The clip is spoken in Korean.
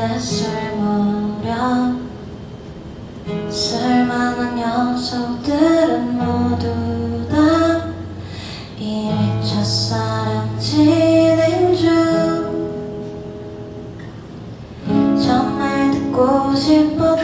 됐을 무렵 쓸만한 녀석들은 모두 다 이미 첫사랑 진행 중. 정말 듣고 싶어